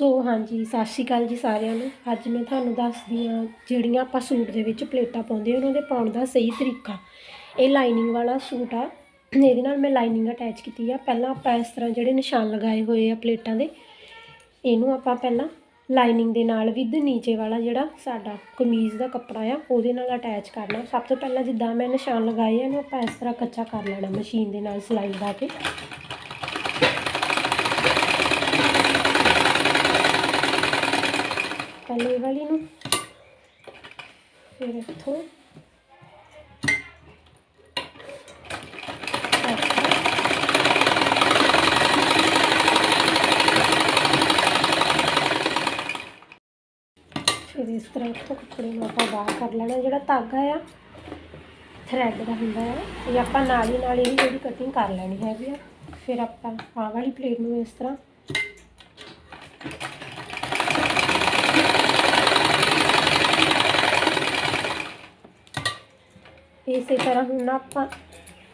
ਸੋ ਹਾਂਜੀ, ਸਤਿ ਸ਼੍ਰੀ ਅਕਾਲ ਜੀ ਸਾਰਿਆਂ ਨੂੰ। ਅੱਜ ਮੈਂ ਤੁਹਾਨੂੰ ਦੱਸਦੀ ਹਾਂ ਜਿਹੜੀਆਂ ਆਪਾਂ ਸੂਟ ਦੇ ਵਿੱਚ ਪਲੇਟਾਂ ਪਾਉਂਦੇ ਉਹਨਾਂ ਦੇ ਪਾਉਣ ਦਾ ਸਹੀ ਤਰੀਕਾ। ਇਹ ਲਾਈਨਿੰਗ ਵਾਲਾ ਸੂਟ ਆ। ਇਹਦੇ ਨਾਲ ਮੈਂ ਲਾਈਨਿੰਗ ਅਟੈਚ ਕੀਤੀ ਆ। ਪਹਿਲਾਂ ਆਪਾਂ ਇਸ ਤਰ੍ਹਾਂ ਜਿਹੜੇ ਨਿਸ਼ਾਨ ਲਗਾਏ ਹੋਏ ਆ ਪਲੇਟਾਂ ਦੇ, ਇਹਨੂੰ ਆਪਾਂ ਪਹਿਲਾਂ ਲਾਈਨਿੰਗ ਦੇ ਨਾਲ ਵਿਦ ਨੀਚੇ ਵਾਲਾ ਜਿਹੜਾ ਸਾਡਾ ਕਮੀਜ਼ ਦਾ ਕੱਪੜਾ ਆ, ਉਹਦੇ ਨਾਲ ਅਟੈਚ ਕਰਨਾ। ਸਭ ਤੋਂ ਪਹਿਲਾਂ ਜਿੱਦਾਂ ਮੈਂ ਨਿਸ਼ਾਨ ਲਗਾਏ ਆ, ਇਹਨੂੰ ਆਪਾਂ ਇਸ ਤਰ੍ਹਾਂ ਕੱਚਾ ਕਰ ਲੈਣਾ ਮਸ਼ੀਨ ਦੇ ਨਾਲ ਸਿਲਾਈ ਲਗਾ ਕੇ। ਪਹਿਲੇ ਵਾਲੀ ਨੂੰ। ਫਿਰ ਇੱਥੋਂ। ਫਿਰ ਇਸ ਤਰ੍ਹਾਂ ਇੱਥੋਂ ਕੱਪੜੇ ਨੂੰ ਆਪਾਂ ਬਾਹਰ ਕਰ ਲੈਣਾ। ਜਿਹੜਾ ਧਾਗਾ ਆ ਥਰੈਡ ਦਾ ਹੁੰਦਾ ਹੈ ਇਹ ਆਪਾਂ ਨਾਲ ਹੀ ਨਾਲ ਇਹਦੀ ਜਿਹੜੀ ਕਟਿੰਗ ਕਰ ਲੈਣੀ ਹੈਗੀ ਆ। ਫਿਰ ਆਪਾਂ ਆਹ ਵਾਲੀ ਪਲੇਟ ਨੂੰ ਇਸ ਤਰ੍ਹਾਂ ਇਸੇ ਤਰ੍ਹਾਂ ਹੁਣ ਨਾ ਆਪਾਂ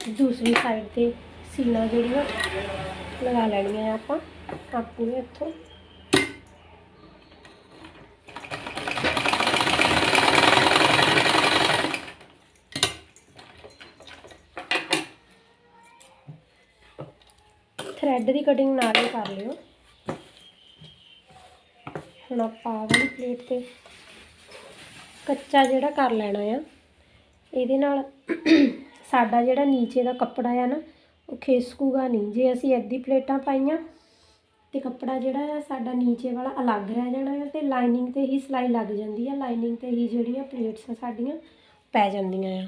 ਦੂਸਰੀ ਸਾਈਡ ਤੇ ਸੀਨਾ ਜਿਹੜੀਆਂ ਲਗਾ ਲੈਣੀਆਂ ਆਪਾਂ। ਆਪਣੀ ਇੱਥੋਂ। ਥਰੈਡ ਦੀ ਕਟਿੰਗ ਨਾਲ ਹੀ ਕਰ ਲਿਓ। ਹੁਣ ਆਪਾਂ ਆਹ ਵਾਲੀ ਪਲੇਟ ਤੇ ਕੱਚਾ ਜਿਹੜਾ ਕਰ ਲੈਣਾ ਆ। ਇਹਦੇ ਨਾਲ ਸਾਡਾ ਜਿਹੜਾ ਨੀਚੇ ਦਾ ਕੱਪੜਾ ਆ ਨਾ, ਉਹ ਖੇਸਕੂਗਾ ਨਹੀਂ। ਜੇ ਅਸੀਂ ਅੱਧੀ ਪਲੇਟਾਂ ਪਾਈਆਂ ਤੇ ਕੱਪੜਾ ਜਿਹੜਾ ਆ, ਸਾਡਾ ਨੀਚੇ ਵਾਲਾ ਅਲੱਗ ਰਹਿ ਜਾਣਾ ਹੈ ਤੇ ਲਾਈਨਿੰਗ ਤੇ ਹੀ ਸਿਲਾਈ ਲੱਗ ਜਾਂਦੀ ਆ। ਲਾਈਨਿੰਗ ਤੇ ਹੀ ਜਿਹੜੀਆਂ ਪਲੇਟਸ ਆ ਸਾਡੀਆਂ ਪੈ ਜਾਂਦੀਆਂ ਆ।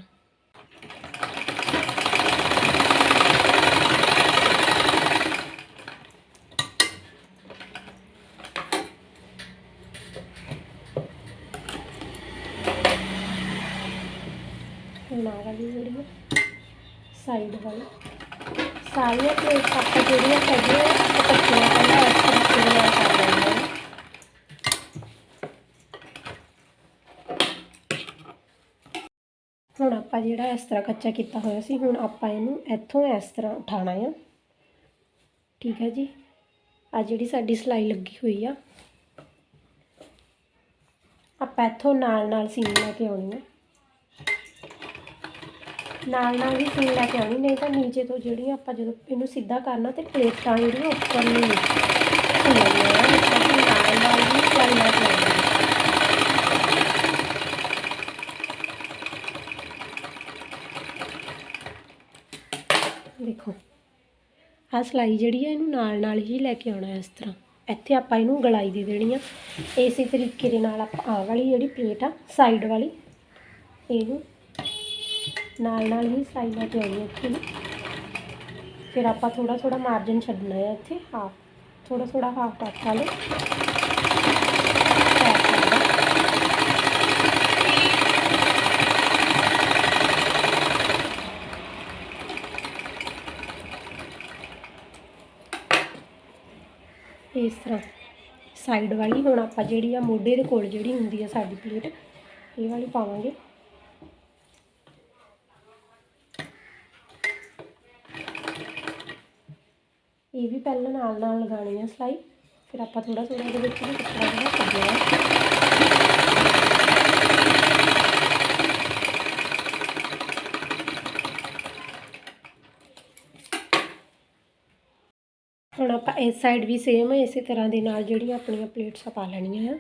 ਹੁਣ ਵਾਲੀ ਜਿਹੜੀ ਸਾਈਡ ਵਾਲੀ। ਸਾਰੀਆਂ ਪਲੇਟਸ ਆਪਾਂ ਜਿਹੜੀਆਂ ਹੈਗੀਆਂ, ਆਪਾਂ ਪਹਿਲਾਂ ਇਸ ਤਰੀਕੇ ਨਾਲ ਕਰ ਲੈਣੀਆਂ ਨੇ। ਹੁਣ ਆਪਾਂ ਜਿਹੜਾ ਇਸ ਤਰ੍ਹਾਂ ਕੱਚਾ ਕੀਤਾ ਹੋਇਆ ਸੀ, ਹੁਣ ਆਪਾਂ ਇਹਨੂੰ ਇੱਥੋਂ ਇਸ ਤਰ੍ਹਾਂ ਉਠਾਉਣਾ ਆ। ਠੀਕ ਹੈ ਜੀ। ਆ ਜਿਹੜੀ ਸਾਡੀ ਸਿਲਾਈ ਲੱਗੀ ਹੋਈ ਆ। ਆਪਾਂ ਇੱਥੋਂ ਨਾਲ ਨਾਲ ਸੀਨ ਲੈ ਕੇ ਆਉਣੀ ਆ। ਨਾਲ ਨਾਲ ਹੀ ਸੀਨ ਲੈ ਕੇ ਆਉਣੀ, ਨਹੀਂ ਤਾਂ ਨੀਚੇ ਤੋਂ ਜਿਹੜੀਆਂ ਆਪਾਂ ਜਦੋਂ ਇਹਨੂੰ ਸਿੱਧਾ ਕਰਨਾ ਤੇ ਪਲੇਟਾਂ ਜਿਹੜੀਆਂ ਉੱਪਰ ਨੂੰ ਨਾਲ ਨਾਲ ਵੀ ਸਿਲਾਈ ਲੈ ਕੇ ਆਉਣੀ ਦੇਖੋ, ਆਹ ਸਿਲਾਈ ਜਿਹੜੀ ਹੈ ਇਹਨੂੰ ਨਾਲ ਨਾਲ ਹੀ ਲੈ ਕੇ ਆਉਣਾ ਇਸ ਤਰ੍ਹਾਂ। ਇੱਥੇ ਆਪਾਂ ਇਹਨੂੰ ਗਲਾਈ ਦੇ ਦੇਣੀ ਆ। ਇਸੇ ਤਰੀਕੇ ਦੇ ਨਾਲ ਆਪਾਂ ਆਹ ਵਾਲੀ ਜਿਹੜੀ ਪਲੇਟ ਆ ਸਾਈਡ ਵਾਲੀ, ਇਹਨੂੰ ਨਾਲ ਨਾਲ ਹੀ ਸਿਲਾਈ ਲੈ ਕੇ ਆਉਣੀ ਹੈ ਇੱਥੇ ਨੂੰ। ਫਿਰ ਆਪਾਂ ਥੋੜਾ ਥੋੜਾ ਮਾਰਜਨ ਛੱਡਣਾ ਹੈ ਇੱਥੇ ਹਾਫ ਥੋੜਾ ਥੋੜਾ ਹਾਫ ਕੱਟ ਲਾ ਲਓ। ਇਸ ਤਰ੍ਹਾਂ ਸਾਈਡ ਵਾਲੀ, ਹੁਣ ਆਪਾਂ ਜਿਹੜੀ ਆ ਮੋਢੇ ਦੇ ਕੋਲ ਜਿਹੜੀ ਹੁੰਦੀ ਆ ਸਾਡੀ ਪਲੇਟ ਇਹ ਵਾਲੀ ਪਾਵਾਂਗੇ। ਇਹ ਵੀ ਪਹਿਲਾਂ ਨਾਲ ਨਾਲ ਲਗਾਉਣੀ ਆ ਸਿਲਾਈ। ਫਿਰ ਆਪਾਂ ਥੋੜਾ ਥੋੜਾ ਇਹਦੇ ਵਿੱਚ ਵੀ ਕੱਪੜਾ ਜਿਹੜਾ ਕੱਢਣਾ ਹੁਣ ਆਪਾਂ ਇਸ ਸਾਈਡ ਵੀ ਸੇਮ ਇਸੇ ਤਰ੍ਹਾਂ ਦੇ ਨਾਲ ਜਿਹੜੀਆਂ ਆਪਣੀਆਂ ਪਲੇਟਸ ਪਾ ਲੈਣੀਆਂ ਆ।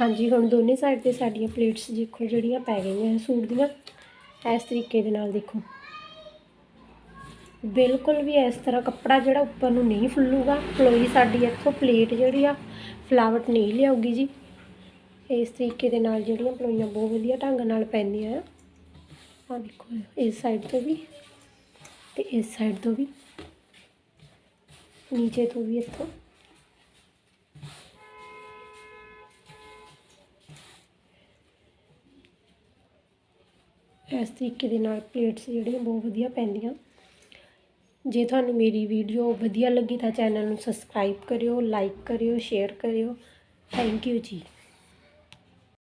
ਹਾਂਜੀ, ਹੁਣ ਦੋਨੇ ਸਾਈਡ ਤੇ ਸਾਡੀਆਂ ਪਲੇਟਸ ਦੇਖੋ ਜਿਹੜੀਆਂ ਪੈ ਗਈਆਂ ਸੂਟ ਦੀਆਂ। ਇਸ ਤਰੀਕੇ ਦੇ ਨਾਲ ਦੇਖੋ। ਬਿਲਕੁਲ ਵੀ ਇਸ ਤਰ੍ਹਾਂ ਕੱਪੜਾ ਜਿਹੜਾ ਉੱਪਰ ਨੂੰ ਨਹੀਂ ਫੁੱਲੂਗਾ। ਪਲੋਈ ਸਾਡੀ ਇੱਥੋਂ ਪਲੇਟ ਜਿਹੜੀ ਆ ਫਲਾਵਟ ਨਹੀਂ ਲਿਆਊਗੀ ਜੀ। ਇਸ ਤਰੀਕੇ ਦੇ ਨਾਲ ਜਿਹੜੀਆਂ ਪਲੋਈਆਂ ਬਹੁਤ ਵਧੀਆ ਢੰਗ ਨਾਲ ਪੈਂਦੀਆਂ ਆ। ਆਹ ਦੇਖੋ, ਇਸ ਸਾਈਡ ਤੋਂ ਵੀ ਤੇ ਇਸ ਸਾਈਡ ਤੋਂ ਵੀ। ਨੀਚੇ ਤੋਂ ਵੀ ਇੱਥੋਂ। ਤਰੀਕੇ ਦੇ ਨਾਲ ਪਲੇਟਸ ਜਿਹੜੀਆਂ ਬਹੁਤ ਵਧੀਆ ਪੈਂਦੀਆਂ। ਜੇ ਤੁਹਾਨੂੰ ਮੇਰੀ ਵੀਡੀਓ ਵਧੀਆ ਲੱਗੀ ਤਾਂ ਚੈਨਲ ਨੂੰ ਸਬਸਕ੍ਰਾਈਬ ਕਰਿਓ ਲਾਈਕ ਕਰਿਓ ਸ਼ੇਅਰ ਕਰਿਓ। ਥੈਂਕ ਯੂ ਜੀ।